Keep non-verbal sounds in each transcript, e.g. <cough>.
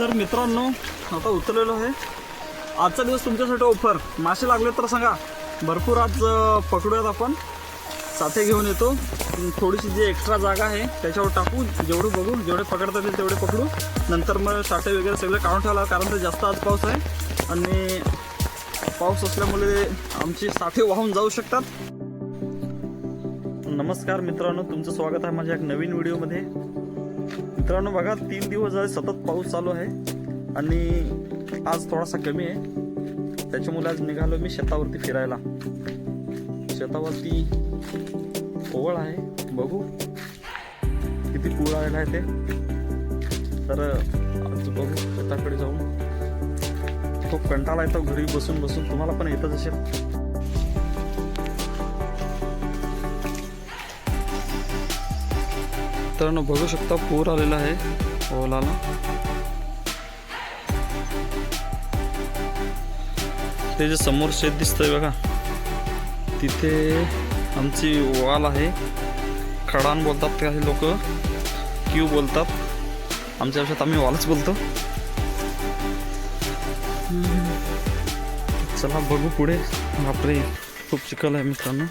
तर मित्रांनो आता उतरलेलो आहे. आजचा दिवस तुमच्यासाठी ऑफर मासे लागले तर सांगा. भरपूर आज पकडूयात आपण. साथे घेऊन येतो. थोडीशी जी एक्स्ट्रा जागा आहे त्याच्यावर टाकू. जेवढं बघू जेवढे पकडता येतील तेवढे पकडू. नंतर मग साठे वगैरे सगळे काढून ठेवला कारण तर जास्त आज पाऊस आहे. आणि पाऊस असल्यामुळे आमची साठे वाहून जाऊ शकतात. नमस्कार मित्रांनो तुमचं स्वागत आहे माझ्या एक नवीन व्हिडिओमध्ये मित्रांनो बघा तीन दिवस झाले सतत पाऊस चालू आहे आणि आज थोडासा कमी आहे. त्याच्यामुळे आज निघालो मी शेतावरती फिरायला. शेतावरती ओवळ आहे. बघू किती पूर आलेला आहे ते. तर आज बघू शेताकडे जाऊन. खूप कंटाळा येतो घरी बसून बसून. तुम्हाला पण येतच असेल. मित्रांनो बघू शकता पूर आलेला आहे. हो, ओलाला ते जे समोर शेत दिसतंय बघा तिथे आमची वाल आहे. खडान बोलतात काही लोक. क्यू बोलतात. आमच्या आयुष्यात आम्ही वालच बोलतो. चला बघू पुढे. बापरे खूप चिखल आहे मित्रांनो.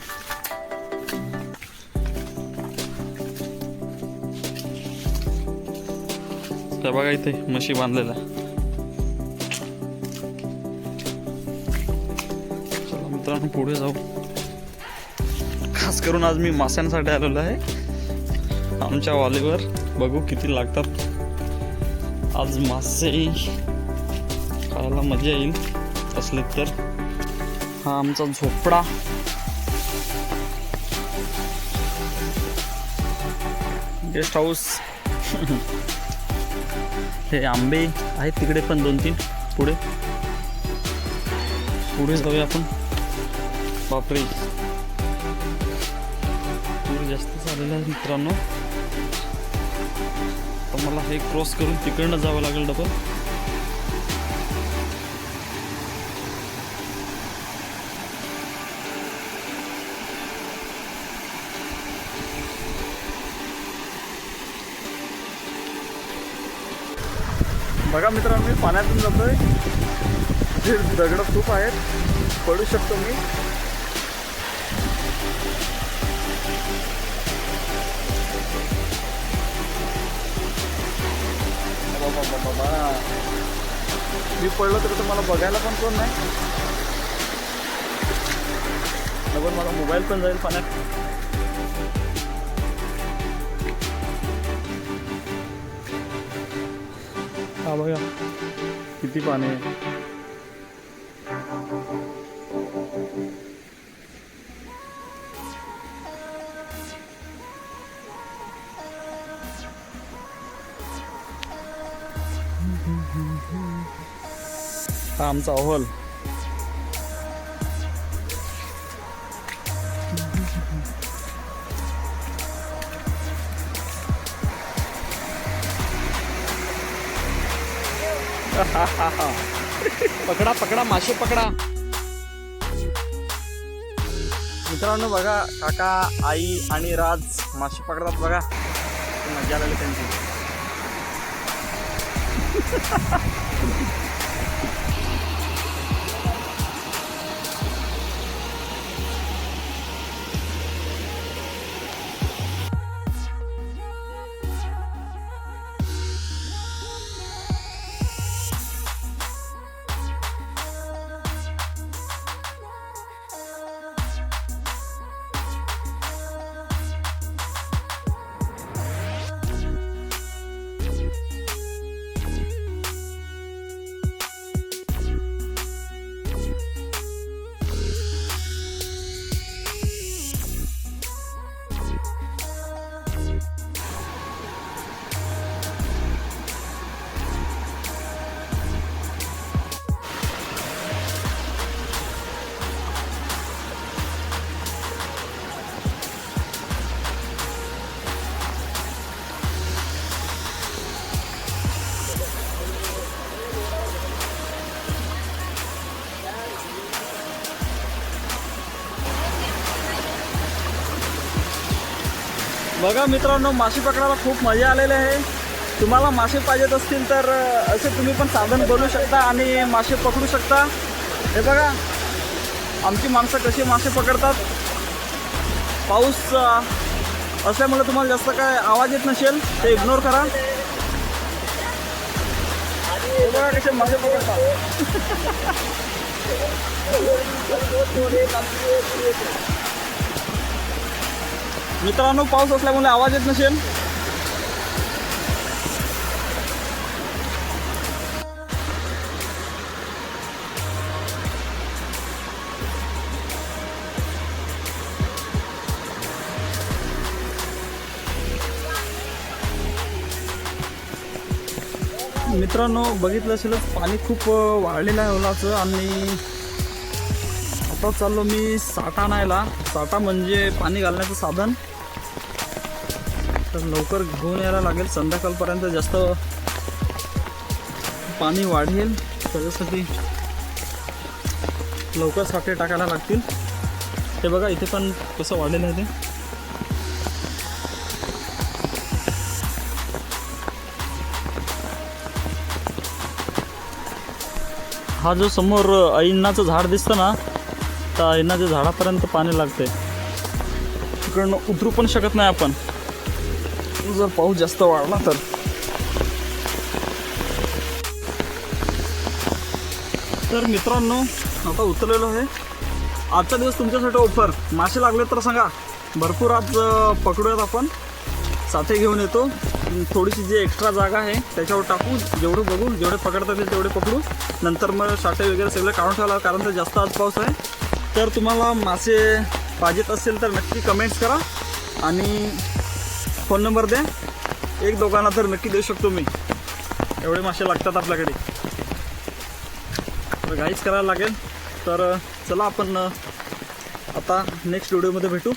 त्या बघा इथे म्हशी बांधलेल्या. चला मित्रांनो पुढे जाऊ. खास करून आज मी माशांसाठी आलेलो आहे. आमच्या वालीवर बघू किती लागतात. आज मासे खायला मजा येईल असले तर. हा आमचा झोपडा. Guest house. <laughs> हे आंबे आहेत तिकडे पण दोन तीन पुढे. पुढे जाऊया आपण. बापरे. पूर जास्त झालेला आहे मित्रांनो. तर मला हे क्रॉस करून तिकडनं जावं लागेल डबल बघा मित्रांनो मी पाण्यातून जातोय. जे दगड खूप आहेत. पडू शकतो मी. बाबा, बाबा, बाबा. मी पडलो तर तुम्हाला बघायला पण कोण नाही. मला मोबाईल पण जाईल पाण्यात. हा बघा. किती पाणी आहे. हा आमचा अहवाल <laughs> पकडा पकडा मासे पकडा. मित्रांनो बघा काका आई आणि राज मासे पकडतात बघा. मजा आलेली त्यांची. <laughs> बघा मित्रांनो मासे पकडायला खूप मजा आलेली आहे. तुम्हाला मासे पाहिजेत असतील तर असे तुम्ही पण साधन बनवू शकता आणि मासे पकडू शकता. हे बघा आमची माणसं कशी मासे पकडतात. पाऊस असल्यामुळे तुम्हाला जास्त काय आवाज येत नसेल ते इग्नोर करा. हे बघा कसे मासे पकडतात. <laughs> मित्रांनो पाऊस असल्यामुळे आवाज येत नसेल. मित्रांनो बघितलं असेलच पाणी खूप वाढलेलं आहे ओलाचं आणि आता चाललो मी साठा आणायला. साठा म्हणजे पाणी घालण्याचं साधन. तर लवकर घेऊन यायला लागेल. संध्याकाळपर्यंत जास्त पाणी वाढेल. त्याच्यासाठी लवकर साठे टाकायला लागतील. हे बघा इथे पण कसं वाढलेलं आहे ते. हा जो समोर ऐनाचं झाड दिसतं ना त्या ऐनाच्या झाडापर्यंत पाणी लागते तिकडनं उतरू पण शकत नाही आपण. जर पाऊस जास्त वाढला तर. तर मित्रांनो आता उतरलेलो आहे. आजचा दिवस तुमच्यासाठी ऑफर. मासे लागले तर सांगा. भरपूर आज पकडूयात आपण. साठे घेऊन येतो. थोडीशी जी एक्स्ट्रा जागा आहे त्याच्यावर टाकू. जेवढं बघू जेवढे पकडता येतील तेवढे पकडू. नंतर मग साठे वगैरे सगळं काढून ठेवायला कारण तर जास्त आज पाऊस आहे. तर तुम्हाला मासे पाहिजेत असेल तर नक्की कमेंट्स करा आणि फोन नंबर द्या. एक दोघांना तर नक्की देऊ शकतो मी. एवढे मासे लागतात आपल्याकडे. तर घाईच करायला लागेल. तर चला आपण आता नेक्स्ट व्हिडिओमध्ये भेटू.